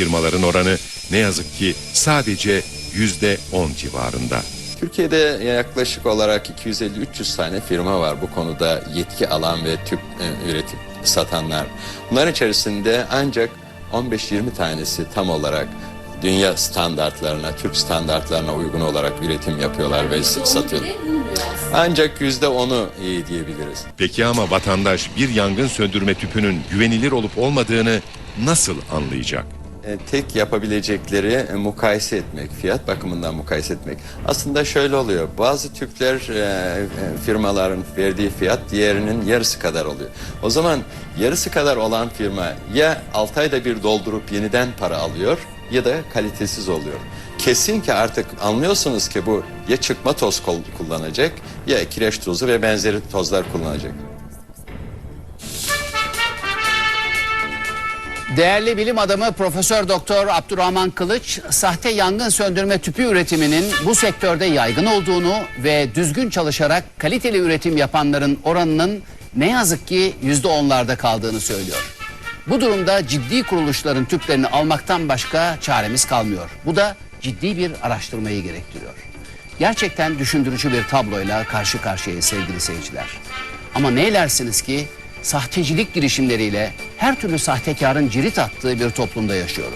firmaların oranı ne yazık ki sadece yüzde on civarında. Türkiye'de yaklaşık olarak 250-300 tane firma var bu konuda yetki alan ve tüp e, üretip satanlar. Bunların içerisinde ancak 15-20 tanesi tam olarak dünya standartlarına, Türk standartlarına uygun olarak üretim yapıyorlar ve satıyorlar. Ancak yüzde onu iyi diyebiliriz. Peki ama vatandaş bir yangın söndürme tüpünün güvenilir olup olmadığını nasıl anlayacak? E, tek yapabilecekleri e, mukayese etmek, fiyat bakımından mukayese etmek. Aslında şöyle oluyor. Bazı tüpler e, firmaların verdiği fiyat diğerinin yarısı kadar oluyor. O zaman yarısı kadar olan firma ya 6 ayda bir doldurup yeniden para alıyor ya da kalitesiz oluyor. Kesin ki artık anlıyorsunuz ki bu ya çıkma toz kullanacak ya kireç tozu ve benzeri tozlar kullanacak. Değerli bilim adamı Profesör Doktor Abdurrahman Kılıç, sahte yangın söndürme tüpü üretiminin bu sektörde yaygın olduğunu ve düzgün çalışarak kaliteli üretim yapanların oranının ne yazık ki yüzde onlarda kaldığını söylüyor. Bu durumda ciddi kuruluşların tüplerini almaktan başka çaremiz kalmıyor. Bu da ciddi bir araştırmayı gerektiriyor. Gerçekten düşündürücü bir tabloyla karşı karşıyayız sevgili seyirciler. Ama neylersiniz ki sahtecilik girişimleriyle her türlü sahtekarın cirit attığı bir toplumda yaşıyoruz.